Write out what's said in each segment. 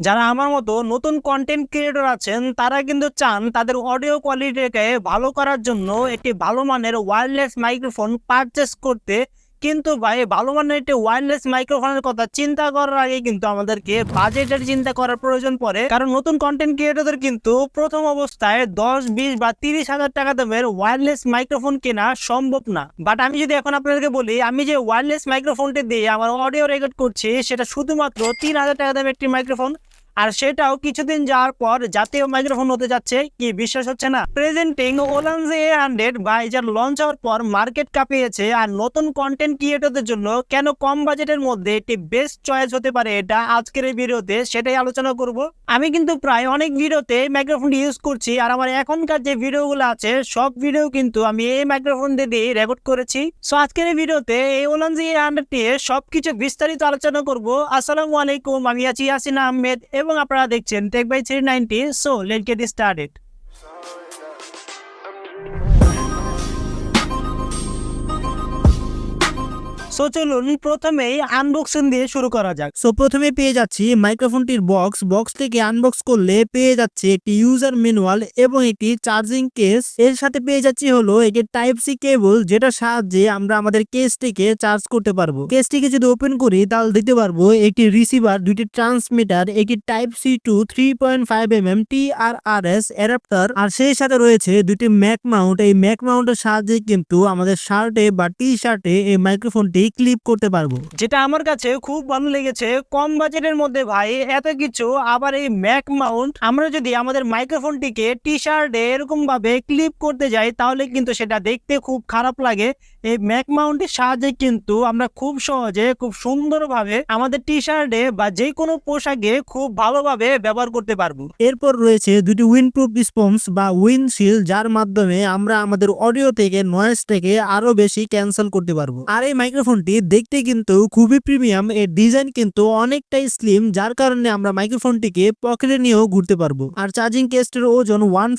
যারা আমার মতো নতুন কন্টেন্ট ক্রিয়েটর আছেন, তারা কিন্তু চান তাদের অডিও কোয়ালিটিকে ভালো করার জন্য একটি ভালো মানের ওয়্যারলেস মাইক্রোফোন পারচেস করতে। কিন্তু ভাই ভালো মানের একটি ওয়্যারলেস মাইক্রোফোনের কথা চিন্তা করার আগে কিন্তু আমাদেরকে বাজেটের চিন্তা করার প্রয়োজন পড়ে। কারণ নতুন কন্টেন্ট ক্রিয়েটরদের কিন্তু প্রথম অবস্থায় দশ, বিশ বা তিরিশ হাজার টাকা দামের ওয়্যারলেস মাইক্রোফোন কেনা সম্ভব না। বাট আমি যদি এখন আপনাদেরকে বলি, আমি যে ওয়্যারলেস মাইক্রোফোনটি দিয়ে আমার অডিও রেকর্ড করছি, সেটা শুধুমাত্র তিন হাজার টাকা দামের একটি মাইক্রোফোন আর সেটাও কিছুদিন যাওয়ার পর জাতীয় মাইক্রোফোন হতে যাচ্ছে, কি বিশ্বাস হচ্ছে না? প্রেজেন্টিং ওলানজে এ হান্ড্রেড বা যার লঞ্চ হওয়ার পর মার্কেট কাঁপিয়েছে আর নতুন কন্টেন্ট ক্রিয়েটরদের জন্য কেন কম বাজেটের মধ্যে একটি বেস্ট চয়েস হতে পারে এটা আজকের এই ভিডিওতে? সেটাই আলোচনা করব। আমি কিন্তু প্রায় অনেক ভিডিওতে মাইক্রোফোনটি ইউজ করছি আর আমার এখনকার যে ভিডিওগুলো আছে, সব ভিডিও কিন্তু আমি এই মাইক্রোফোন দিয়ে রেকর্ড করেছি। সো আজকের এই ভিডিওতে এই ওলানজি এ হান্ড্রেড নিয়ে সবকিছু বিস্তারিত আলোচনা করব। আসসালামু আলাইকুম, আমি আছি ইয়াসিন আহমেদ এবং আপনারা দেখছেন tech by three ninety so let get started so চলুন প্রথমেই আনবক্সিং দিয়ে শুরু করা যাক। সো প্রথমে পেয়ে যাচ্ছি মাইক্রোফোনটির বক্স বক্স থেকে আনবক্স করলে পেয়ে যাচ্ছে একটি ইউজার ম্যানুয়াল এবং একটি চার্জিং কেস এর সাথে পেয়ে যাচ্ছি হলো একটি টাইপ সি কেবল যেটার সাহায্যে আমরা আমাদের কেসটিকে চার্জ করতে পারব। কেসটিকে যদি ওপেন করি, তাহলে দেখতে পারব একটি রিসিভার দুইটি ট্রান্সমিটার একটি type C to three point five M M T R R S adapter আর সেই সাথে রয়েছে দুটি ম্যাক মাউন্ট এই ম্যাক মাউন্টের সাহায্যে কিন্তু আমাদের শার্টে বা টি শার্টে এই মাইক্রোফোনটি ক্লিপ করতে পারব। যেটা আমার কাছে খুব ভালো লেগেছে। কম বাজেটের মধ্যে ভাই এত কিছু, আবার এই ম্যাক মাউন্ট আমরা যদি আমাদের মাইক্রোফোনটিকে টি শার্টে এরকম ভাবে ক্লিপ করতে যাই, তাহলে কিন্তু সেটা দেখতে খুব খারাপ লাগে। এই ম্যাক মাউন্টের সাহায্যে কিন্তু আমরা খুব সহজে, খুব সুন্দরভাবে আমাদের টি শার্টে বা যে কোনো পোশাকে খুব ভালোভাবে ব্যবহার করতে পারব। এরপর রয়েছে দুটি উইন্ডপ্রুফ স্পন্স বা উইন্ডশিল্ড যার মাধ্যমে আমরা আমাদের অডিও থেকে নয়েজ থেকে আরও বেশি ক্যান্সেল করতে পারব। আর এই মাইক্রোফোনটি দেখতে কিন্তু খুবই প্রিমিয়াম এর ডিজাইন কিন্তু অনেকটাই স্লিম যার কারণে আমরা মাইক্রোফোনটিকে পকেটে নিয়েও ঘুরতে পারব। আর চার্জিং কেসটির ওজন ওয়ান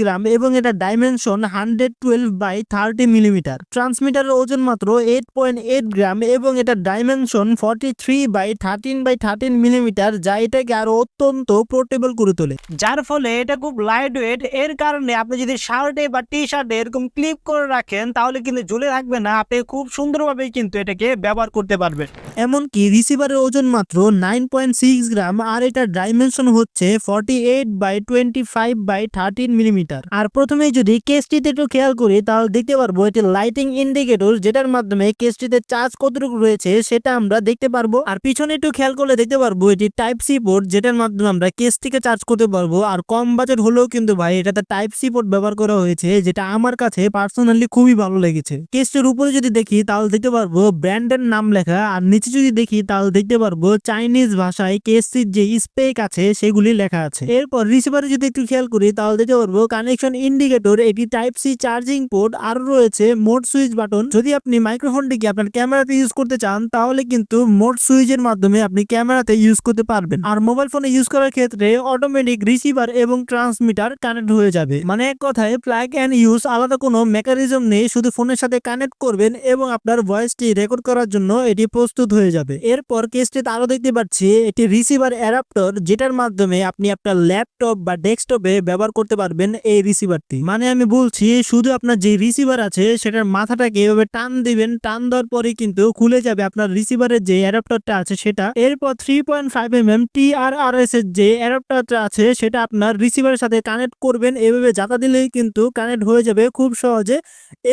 গ্রাম এবং এটা dimension hundred twelve by thirty millimetre ট্রান্সমিটারের ওজন মাত্র এইট পয়েন্ট এইট গ্রাম এবং এটা dimension forty three by thirteen by thirteen millimetre যা এটাকে আরও অত্যন্ত পোর্টেবল করে তোলে। যার ফলে এটা খুব লাইট ওয়েট এর কারণে আপনি যদি শার্টে বা টি শার্টে এরকম ক্লিপ করে রাখেন, তাহলে কিন্তু ঝুলে থাকবে না, আপনি খুব সুন্দরভাবে কিন্তু এটাকে ব্যবহার করতে পারবেন। এমনকি রিসিভারের ওজন মাত্র নাইন পয়েন্ট সিক্স গ্রাম আর এটার ডাইমেনশন হচ্ছে forty eight by twenty five by thirteen millimetre আর প্রথমে যদি কেসটিতে একটু খেয়াল করি, তাহলে দেখতে পারব এটি লাইটিং ইন্ডিকেটর যেটার মাধ্যমে কেসটিতে চার্জ কতটুকু রয়েছে সেটা আমরা দেখতে পারব। আর পিছনে একটু খেয়াল করলে দেখতে পারব এটি টাইপ সি পোর্ট যেটার মাধ্যমে আমরা কেসটিকে চার্জ করতে পারব। আর কম বাজেট হলেও কিন্তু ভাই এটাতে টাইপ সি পোর্ট ব্যবহার করা হয়েছে যেটা আমার কাছে পার্সোনালি খুবই ভালো লেগেছে। কেসটির উপরে যদি দেখি তাহলে দেখতে পারব ব্র্যান্ডের নাম লেখা আর নিচে যদি দেখি তাহলে দেখতে পারব চাইনিজ ভাষায় কেসটির যে স্পেক আছে সেগুলি লেখা আছে। এরপর রিসিভারে যদি একটু খেয়াল করি তাহলে দেখতে পারব কানেকশন ইন্ডিকেটর এটি টাইপ সি চার্জিং পোর্ট আর রয়েছে মোট সুইচ বাটন যদি আপনি মাইক্রোফোনটিকে আপনার ক্যামেরাতে ইউজ করতে চান, তাহলে কিন্তু মোড সুইচের মাধ্যমে আপনি ক্যামেরাতে ইউজ করতে পারবেন। আর মোবাইল ফোনে ইউজ করার ক্ষেত্রে অটোমেটিক রিসিভার এবং ট্রান্সমিটার কানেক্ট হয়ে যাবে। মানে এক কথায় প্লাগ অ্যান্ড ইউজ আলাদা কোনো মেকানিজম নেই, শুধু ফোনের সাথে কানেক্ট করবেন এবং আপনার ভয়েসটি রেকর্ড করার জন্য এটি প্রস্তুত হয়ে যাবে। এরপর কেসটিতে আরও দেখতে পাচ্ছি, একটি রিসিভার অ্যাডাপ্টর যেটার মাধ্যমে আপনি আপনার ল্যাপটপ বা ডেস্কটপে ব্যবহার করতে পারবেন এই রিসিভারটি মানে আমি বলছি, শুধু আপনার যে রিসিভার আছে, সেটার মাথাটাকে এভাবে টান দিবেন, টান দেওয়ার পরে কিন্তু খুলে যাবে আপনার রিসিভারের যে অ্যাডাপ্টারটা আছে সেটা। এরপর three point five M M T R R S এর যে অ্যাডাপ্টারটা আছে সেটা আপনার রিসিভারের সাথে কানেক্ট করবেন। এভাবে জাতা দিলেই কিন্তু কানেক্ট হয়ে যাবে খুব সহজে।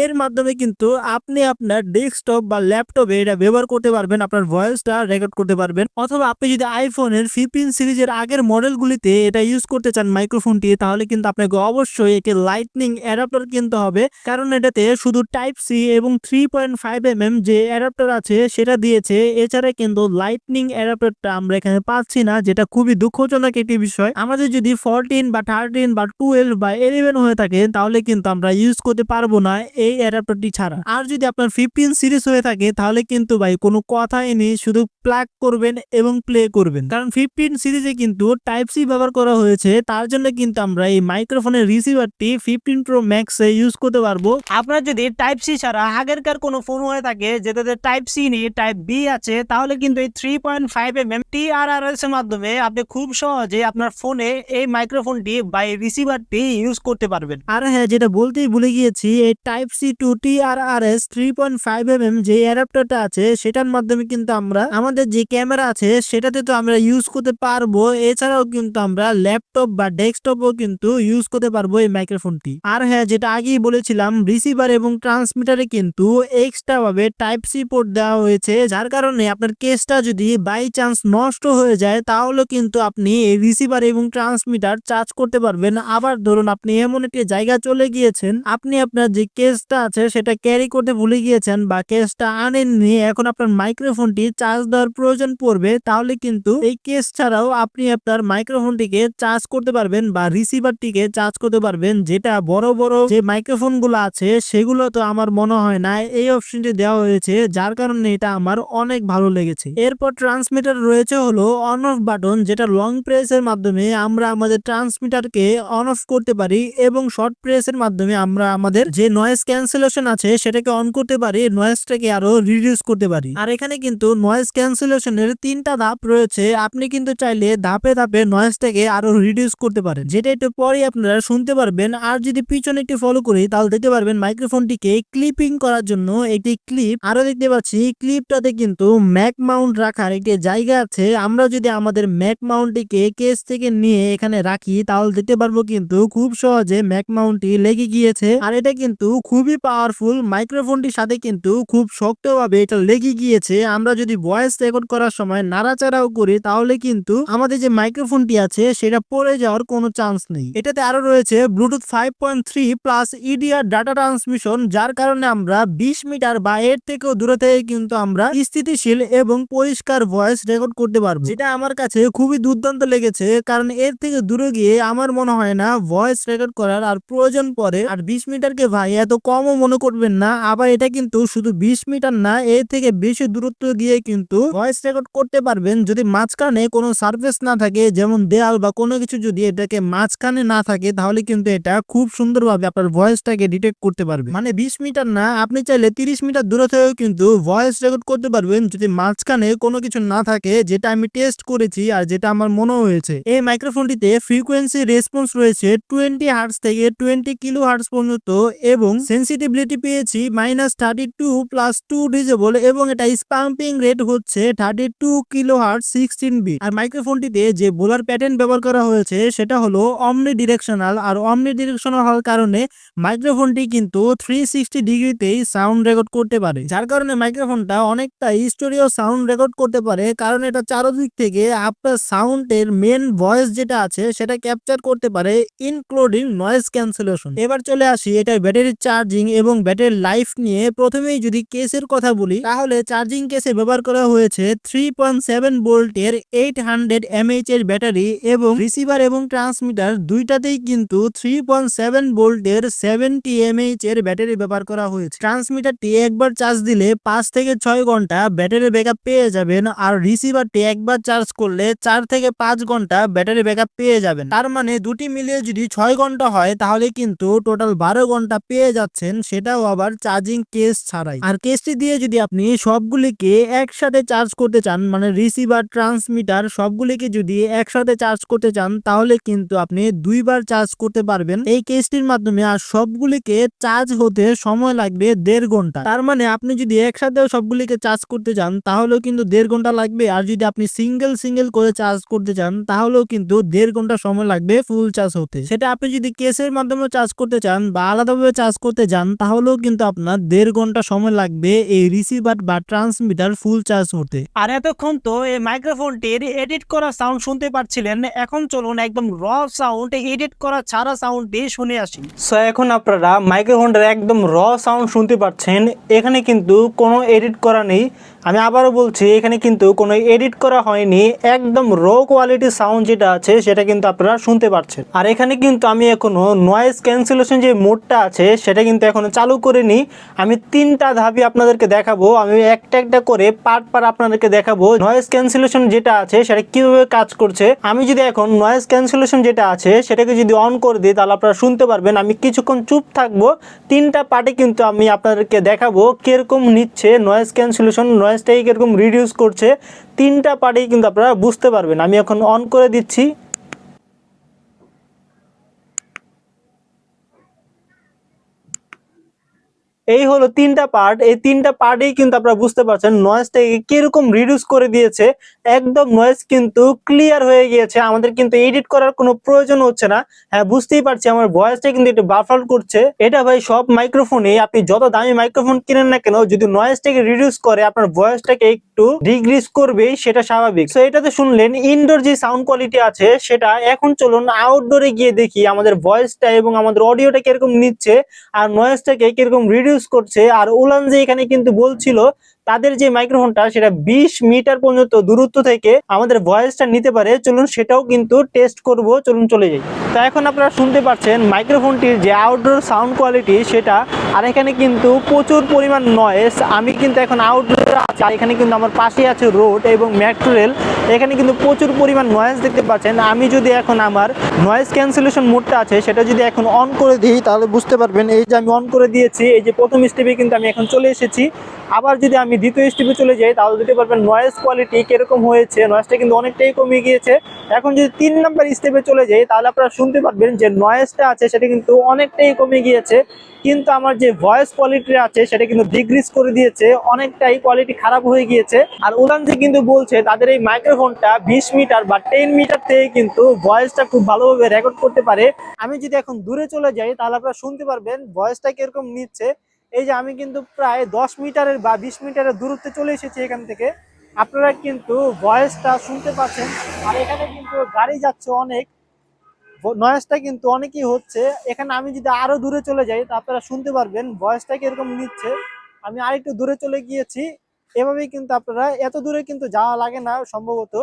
এর মাধ্যমে কিন্তু আপনি আপনার ডেস্কটপ বা ল্যাপটপে এটা ব্যবহার করতে পারবেন, আপনার ভয়েসটা রেকর্ড করতে পারবেন। অথবা আপনি যদি আইফোনের ফিফটিন সিরিজের আগের মডেলগুলিতে এটা ইউজ করতে চান মাইক্রোফোনটি তাহলে কিন্তু আপনাকে অবশ্যই একে লাইটনিং অ্যাডাপ্টার কিনতে হবে। কারণ এটাতে শুধু টাইপ সি এবং three point five M M যে অ্যাডাপ্টার আছে সেটা দিয়েছে। এছাড়া কিন্তু লাইটনিং অ্যাডাপ্টারটা আমরা এখানে পাচ্ছি না, যেটা খুবই দুঃখজনক একটি বিষয়। আমাদের যদি ফোরটিন বা থার্টিন বা টুয়েলভ বা ইলেভেন হয়ে থাকে, তাহলে কিন্তু আমরা ইউজ করতে পারব না এই অ্যাডাপ্টারটি ছাড়া। আর যদি আপনার ফিফটিন সিরিজ হয়ে থাকে, তাহলে কিন্তু ভাই কোনো কথাই নেই, শুধু প্লাগ করবেন এবং প্লে করবেন। কারণ ফিফটিন সিরিজে কিন্তু টাইপ সি ব্যবহার করা হয়েছে, তার জন্য কিন্তু আমরা এই মাইক্রোফোনের রিসিভারটি ফিফটিন প্রো ম্যাক্সে ইউজ করতে পারব। আপনার যদি টাইপ সি ছাড়া আগেরকার কোনো ফোন হয়ে থাকে যেটাতে টাইপ সি নেই টাইপ বি আছে, তাহলে কিন্তু এই three point five M M T R R S এর মাধ্যমে আপনি খুব সহজে আপনার ফোনে এই মাইক্রোফোনটি বা এই রিসিভারটি ইউজ করতে পারবেন। আর হ্যাঁ যেটা বলতেই ভুলে গিয়েছি, এই type C to T R R S three point five M M যে অ্যাডাপ্টারটা আছে, সেটার মাধ্যমে কিন্তু আমরা, আমাদের যে ক্যামেরা আছে, সেটাতে তো আমরা ইউজ করতে পারব। এছাড়াও কিন্তু আমরা ল্যাপটপ বা ডেস্কটপও কিন্তু ইউজ করতে পারব এই মাইক্রোফোনটি আর হ্যাঁ যেটা আগেই বলেছিলাম রিসিভার এবং ট্রান্সমিটারে কিন্তু এক্সট্রা ভাবে টাইপ সি পোর্ট দেওয়া হয়েছে, যার কারণে আপনার কেসটা যদি বাই চান্স নষ্ট হয়ে যায় তাহলে কিন্তু আপনি রিসিভার এবং ট্রান্সমিটার চার্জ করতে পারবেন। আবার ধরুন আপনি এমন একটি জায়গা চলে গিয়েছেন, আপনি আপনার যে কেসটা আছে সেটা ক্যারি করতে ভুলে গিয়েছেন বা কেসটা আনেননি, এখন আপনার মাইক্রোফোনটি চার্জ দেওয়ার প্রয়োজন পড়বে, তাহলে কিন্তু এই কেস ছাড়াও আপনি আপনার মাইক্রোফোনটিকে চার্জ করতে পারবেন বা রিসিভারটিকে চার্জ করতে পারবেন, যেটা বড় বড় যে মাইক্রোফোনগুলো আছে, সেগুলো তো আমার মনে হয় না, এই অপশনটি দেওয়া হয়েছে, যার কারণে এটা আমার অনেক ভালো লেগেছে। এরপর ট্রান্সমিটার রয়েছে হলো অন অফ বাটন যেটা লং প্রেসের মাধ্যমে আমরা আমাদের ট্রান্সমিটারকে অন অফ করতে পারি এবং শর্ট প্রেসের মাধ্যমে আমরা আমাদের যে নয়েজ ক্যান্সেলেশন আছে, সেটাকে অন করতে পারি নয়েজটাকে আরও রিডিউস করতে পারি। আর এখানে কিন্তু নয়েজ ক্যান্সেলেশনের তিনটা ধাপ রয়েছে, আপনি কিন্তু চাইলে ধাপে ধাপে নয়েজটাকে আরও রিডিউস করতে পারেন। যেটা একটু পরে আপনারা শুনতে পারবেন, আর যদি পিছনে একটু ফলো করি, তাহলে দেখতে পারবেন মাইক্রোফোনটিকে ক্লিপিং করার জন্য একটি ক্লিপ। আরও দেখতে পাচ্ছি, ক্লিপটাতে কিন্তু ম্যাক মাউন্ট রাখার একটি জায়গা আছে। আমরা যদি আমাদের ম্যাক মাউন্টটিকে কেস থেকে নিয়ে এখানে রাখি, তাহলে দেখতে পারব কিন্তু খুব সহজে ম্যাক মাউন্টটি লেগে গিয়েছে। আর এটা কিন্তু খুবই পাওয়ারফুল মাইক্রোফোনটির সাথে কিন্তু খুব শক্তভাবে এটা লেগে গিয়েছে। আমরা যদি ভয়েস রেকর্ড করার সময় নাড়াচাড়াও করি, তাহলে কিন্তু আমাদের যে মাইক্রোফোনটি আছে, সেটা পড়ে যাওয়ার কোনো চান্স নেই। এটাতে আরও রয়েছে Bluetooth five point three plus EDR data transmission যার কারণে আমরা বিশ মিটার বা এর থেকেও দূরে থেকে কিন্তু আমরা স্থিতিশীল এবং পরিষ্কার ভয়েস রেকর্ড করতে পারব। যেটা আমার কাছে খুবই দুর্দান্ত লেগেছে, কারণ এর থেকে দূরে গিয়ে আমার মনে হয় না ভয়েস রেকর্ড করার আর প্রয়োজন পড়ে। আর বিশ মিটারকে ভাই এত কমও মনে করবেন না, আবার এটা কিন্তু শুধু বিশ মিটার না, এর থেকে বেশি দূরত্ব গিয়ে কিন্তু ভয়েস রেকর্ড করতে পারবেন যদি মাঝখানে কোনো সার্ভিস না থাকে, যেমন দেয়াল বা কোনো কিছু যদি এটাকে মাঝখানে না থাকে, তাহলে কিন্তু এটা খুব সুন্দরভাবে আপনার ভয়েসটাকে ডিটেক্ট করতে পারবে। মানে বিশ মিটার না, আপনি চাইলে তিরিশ মিটার দূরে থেকেও কিন্তু ভয়েস রেকর্ড করতে পারবেন যদি মাঝখানে কোনো কিছু না থাকে, যেটা আমি টেস্ট করেছি আর যেটা আমার মনে হয়েছে। এই মাইক্রোফোনটিতে ফ্রিকোয়েন্সি রেসপন্স রয়েছে টোয়েন্টি হার্টস থেকে টোয়েন্টি কিলো হার্টস পর্যন্ত এবং সেন্সিটিভিটি পেয়েছি minus thirty two plus two decibel এবং এটা স্পাম্পিং রেট হচ্ছে thirty two kilo hertz sixteen bit আর মাইক্রোফোনটিতে যে বোলার প্যাটার্ন ব্যবহার করা হয়েছে, সেটা হলো অমনি ডিরেকশনাল আর অমনি ডিরেকশনাল হওয়ার কারণে মাইক্রোফোনটি কিন্তু থ্রি সিক্সটি ডিগ্রিতেই সাউন্ড রেকর্ড করতে পারে। যার কারণে মাইক্রোফোনটা অনেকটা স্টোরিও সাউন্ড রেকর্ড করতে পারে, কারণ এটা চারদিক থেকে আপনার সাউন্ডের মেন ভয়েস যেটা আছে, সেটা ক্যাপচার করতে পারে, ইনক্লুডিং নয়েজ ক্যান্সেলেশন। এবার চলে আসি এটার ব্যাটারির চার্জিং এবং ব্যাটারির লাইফ নিয়ে। প্রথমেই যদি কেসের কথা বলি, তাহলে চার্জিং কেসে ব্যবহার করা হয়েছে থ্রি পয়েন্ট সেভেন ভোল্টের এইট হান্ড্রেড এমএইচ এর ব্যাটারি এবং রিসিভার এবং ট্রান্সমিটার দুইটাতেই কিন্তু থ্রি পয়েন্ট সেভেন ভোল্টের সেভেন্টি এমএইচ এর ব্যাটারি ব্যবহার করা হয়েছে। ট্রান্সমিটারটি একবার চার্জ দিলে পাঁচ থেকে ছয় ঘণ্টা ব্যাটারি ব্যাকআপ পেয়ে যাবেন আর রিসিভারটি একবার চার্জ করলে চার থেকে পাঁচ ঘণ্টা ব্যাটারি ব্যাকআপ পেয়ে যাবেন। তার মানে দুটি মিলিয়ে যদি ছয় ঘণ্টা হয় তাহলে কিন্তু টোটাল বারো ঘণ্টা পেয়ে যাচ্ছেন, সেটাও আবার চার্জিং কেস ছাড়াই। আর কেসটি দিয়ে যদি আপনি সবগুলিকে একসাথে চার্জ করতে চান মানে রিসিভার, ট্রান্সমিটার সবগুলিকে যদি একসাথে চার্জ করতে চান, তাহলে কিন্তু আপনি দুইবার চার্জ করতে পারবেন। এই কেসটির মাধ্যমে আর সবগুলিকে চার্জ হতে সময় লাগবে দেড় ঘণ্টা। তার মানে আপনি যদি একসাথেও সবগুলিকে চার্জ করতে চান, তাহলেও কিন্তু দেড় ঘণ্টা লাগবে। আর যদি আপনি সিঙ্গেল সিঙ্গেল করে চার্জ করতে চান, তাহলেও কিন্তু দেড় ঘণ্টা সময় লাগবে ফুল চার্জ হতে। সেটা আপনি যদি কেসের মাধ্যমে চার্জ করতে চান বা আলাদাভাবে চার্জ করতে চান, তাহলেও কিন্তু আপনার দেড় ঘণ্টা সময় লাগবে এই রিসিভার বা ট্রান্সমিটার ফুল চার্জ হতে। আর এতক্ষণ তো এই মাইক্রোফোনটির এডিট করা সাউন্ড শুনতে পাচ্ছিলেন এখন চলুন একদম র সাউন্ড, এডিট করা ছাড়া সাউন্ড দিয়ে শুনে আসি। সো এখন আপনারা মাইক্রোফোনটার একদম র সাউন্ড শুনতে পাচ্ছেন, এখানে কিন্তু কোনো এডিট করা নেই। আমি আবারও বলছি, এখানে কিন্তু কোনো এডিট করা হয়নি। একদম র কোয়ালিটির সাউন্ড যেটা আছে, সেটা কিন্তু আপনারা শুনতে পাচ্ছেন। আর এখানে কিন্তু আমি এখনও নয়েজ ক্যান্সেলেশন যে মোডটা আছে, সেটা কিন্তু এখনও চালু করিনি। আমি তিনটা ধাপই আপনাদেরকে দেখাবো। আমি একটা একটা করে পার্ট পার আপনাদেরকে দেখাবো। নয়েজ ক্যান্সেলেশন যেটা আছে, সেটা কীভাবে কাজ করছে। আমি যদি এখন নয়েজ ক্যান্সেলেশন যেটা আছে, সেটাকে যদি অন করে দিই, তাহলে আপনারা শুনতে পারবেন। আমি কিছুক্ষণ চুপ থাকব। তিনটা পার্টে কিন্তু কিন্তু আমি আপনাদেরকে দেখাবো কীরকম নিচ্ছে নয়েজ ক্যান্সেলেশন নয়েজটাই কীরকম রিডিউস করছে। তিনটা পার্টেই কিন্তু আপনারা বুঝতে পারবেন। আমি এখন অন করে দিচ্ছি। এই হলো তিনটা পার্ট এই তিনটা পার্টেই কিন্তু আপনারা বুঝতে পারছেন নয়েজটাকে কীরকম রিডিউস করে দিয়েছে। একদম নয়েজ কিন্তু ক্লিয়ার হয়ে গিয়েছে। আমাদের কিন্তু এডিট করার কোনো প্রয়োজন হচ্ছে না। হ্যাঁ বুঝতেই পারছি আমার ভয়েসটা কিন্তু একটু বাফার করছে। এটা ভাই সব মাইক্রোফোনে আপনি যত দামি মাইক্রোফোন কিনেন না কেন, যদি নয়েজটাকে রিডিউস করে, আপনার ভয়েসটাকে একটু ডিগ্রিজ করবেই, সেটা স্বাভাবিক। তো এটাতে শুনলেন ইনডোর যে সাউন্ড কোয়ালিটি আছে, সেটা এখন চলুন আউটডোরে গিয়ে দেখি আমাদের ভয়েসটা এবং আমাদের অডিওটা কীরকম নিচ্ছে, আর নয়েজটাকে কীরকম রিডিউস করছে। আর ওলান যে এখানে কিন্তু বলছিল তাদের যে মাইক্রোফোনটা সেটা বিশ মিটার পর্যন্ত দূরত্ব থেকে আমাদের ভয়েসটা নিতে পারে, চলুন সেটাও কিন্তু টেস্ট করব, চলুন চলে যাই। তো এখন আপনারা শুনতে পাচ্ছেন মাইক্রোফোনটির যে আউটডোর সাউন্ড কোয়ালিটি সেটা, আর এখানে কিন্তু প্রচুর পরিমাণ নয়েস আমি কিন্তু এখন আউটডোর আছি, আর এখানে কিন্তু আমার পাশে আছে রোড এবং মেট্রো রেল এখানে কিন্তু প্রচুর পরিমাণ নয়েজ দেখতে পাচ্ছেন। আমি যদি এখন আমার নয়েজ ক্যান্সেলেশন মোডটা আছে, সেটা যদি এখন অন করে দিই, তাহলে বুঝতে পারবেন, এই যে আমি অন করে দিয়েছি, এই যে প্রথম স্টেপে কিন্তু আমি এখন চলে এসেছি। আবার যদি আমি দ্বিতীয় স্টেপে চলে যাই, তাহলে দিতে পারবেন নয়েজ কোয়ালিটি কীরকম হয়েছে। নয়েজটা কিন্তু অনেকটাই কমে গিয়েছে। এখন যদি তিন নাম্বার স্টেপে চলে যাই, তাহলে আপনারা শুনতে পারবেন যে নয়েজটা আছে, সেটা কিন্তু অনেকটাই কমে গিয়েছে। কিন্তু আমার যে ভয়েস কোয়ালিটি আছে, সেটা কিন্তু ডিগ্রিজ করে দিয়েছে। অনেকটাই কোয়ালিটি খারাপ হয়ে গিয়েছে। আর উলান যে কিন্তু বলছে, তাদের এই মাইক্রোফোনটা বিশ মিটার বা টেন মিটার থেকে কিন্তু ভয়েসটা খুব ভালোভাবে রেকর্ড করতে পারে। আমি যদি এখন দূরে চলে যাই, তাহলে আপনারা শুনতে পারবেন ভয়েসটা কীরকম নিচ্ছে। এই যে আমি কিন্তু প্রায় দশ মিটারের বা বিশ মিটারের দূরত্বে চলে এসেছি এখান থেকে। আপনারা কিন্তু ভয়েসটা শুনতে পাচ্ছেন। আর এখানে কিন্তু গাড়ি যাচ্ছে অনেক। নয়েজটা কিন্তু অনেকই হচ্ছে। এখানে আমি যদি আরও দূরে চলে যাই, তা আপনারা শুনতে পারবেন। ভয়েসটা কীরকম নিচ্ছে। আমি আরেকটু দূরে চলে গিয়েছি। এভাবেই কিন্তু আপনারা এত দূরে কিন্তু যাওয়া লাগে না সম্ভবত।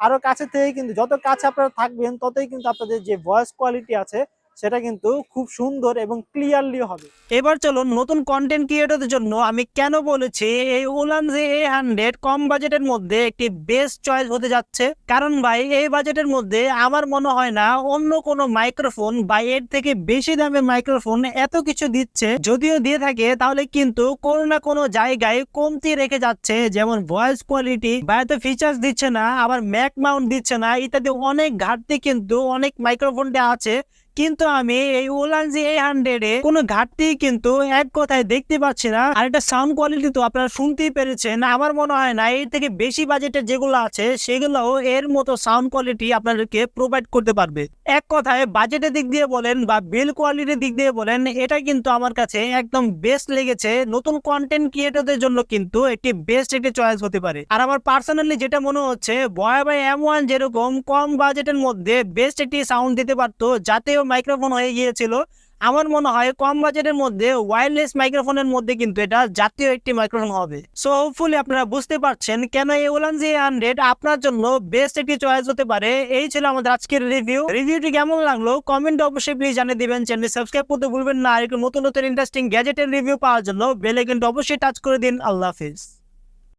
আরও কাছে থেকে কিন্তু যত কাছে আপনারা থাকবেন, ততই কিন্তু আপনাদের যে ভয়েস কোয়ালিটি আছে সেটা কিন্তু খুব সুন্দর এবং ক্লিয়ারলি হবে। এবার চলুন নতুন কন্টেন্ট ক্রিয়েটরদের জন্য আমি কেন বলেছি, এই ওলান যে এ হান্ড্রেড কম বাজেটের মধ্যে একটি বেস্ট চয়েস হতে যাচ্ছে। কারণ ভাই, এই বাজেটের মধ্যে আমার মনে হয় না অন্য কোনো মাইক্রোফোন বা এর থেকে বেশি দামের মাইক্রোফোন এত কিছু দিচ্ছে। যদিও দিয়ে থাকে, তাহলে কিন্তু কোনো না কোনো জায়গায় কমতি রেখে যাচ্ছে। যেমন ভয়েস কোয়ালিটি বা এত ফিচার্স দিচ্ছে না, আবার ম্যাক মাউন্ট দিচ্ছে না, ইত্যাদি অনেক ঘাটতি কিন্তু অনেক মাইক্রোফোনটা আছে। কিন্তু আমি এই ওলান জি এই হান্ড্রেডে কোনো ঘাটতি কিন্তু এক কথায় দেখতে পাচ্ছি না। আর এটা সাউন্ড কোয়ালিটি তো আপনারা শুনতেই পেরেছেন। আমার মনে হয় না, এর থেকে বেশি বাজেটের যেগুলো আছে, সেগুলোও এর মতো সাউন্ড কোয়ালিটি আপনাদেরকে প্রোভাইড করতে পারবে। এক কথায় বাজেটের দিক দিয়ে বলেন বা বিল কোয়ালিটির দিক দিয়ে বলেন, এটা কিন্তু আমার কাছে একদম বেস্ট লেগেছে। নতুন কন্টেন্ট ক্রিয়েটরদের জন্য কিন্তু একটি বেস্ট একটি চয়েস হতে পারে। আর আমার পার্সোনালি যেটা মনে হচ্ছে বয় বাই এম ওয়ান যেরকম কম বাজেটের মধ্যে বেস্ট একটি সাউন্ড দিতে পারতো জাতীয় মাইক্রোফোন হয়ে গিয়েছিল। আমার মনে হয় কম বাজেটের মধ্যে ওয়্যারলেস মাইক্রোফোনের মধ্যে কিন্তু এটা জাতীয় একটি মাইক্রোফোন হবে। সো হোপফুলি আপনারা বুঝতে পারছেন কেন এই ওলান জি হান্ড্রেড আপনার জন্য বেস্ট একটি চয়েস হতে পারে। এই ছিল আমাদের আজকের রিভিউ রিভিউটি কেমন লাগল? কমেন্ট অবশ্যই প্লিজ জানিয়ে দিবেন। চ্যানেল সাবস্ক্রাইব করতে ভুলবেন না। আর একটু নতুন নতুন ইন্টারেস্টিং গ্যাজেটের রিভিউ পাওয়ার জন্য বেল কিন্তু অবশ্যই টাচ করে দিন। আল্লাহ হাফিজ।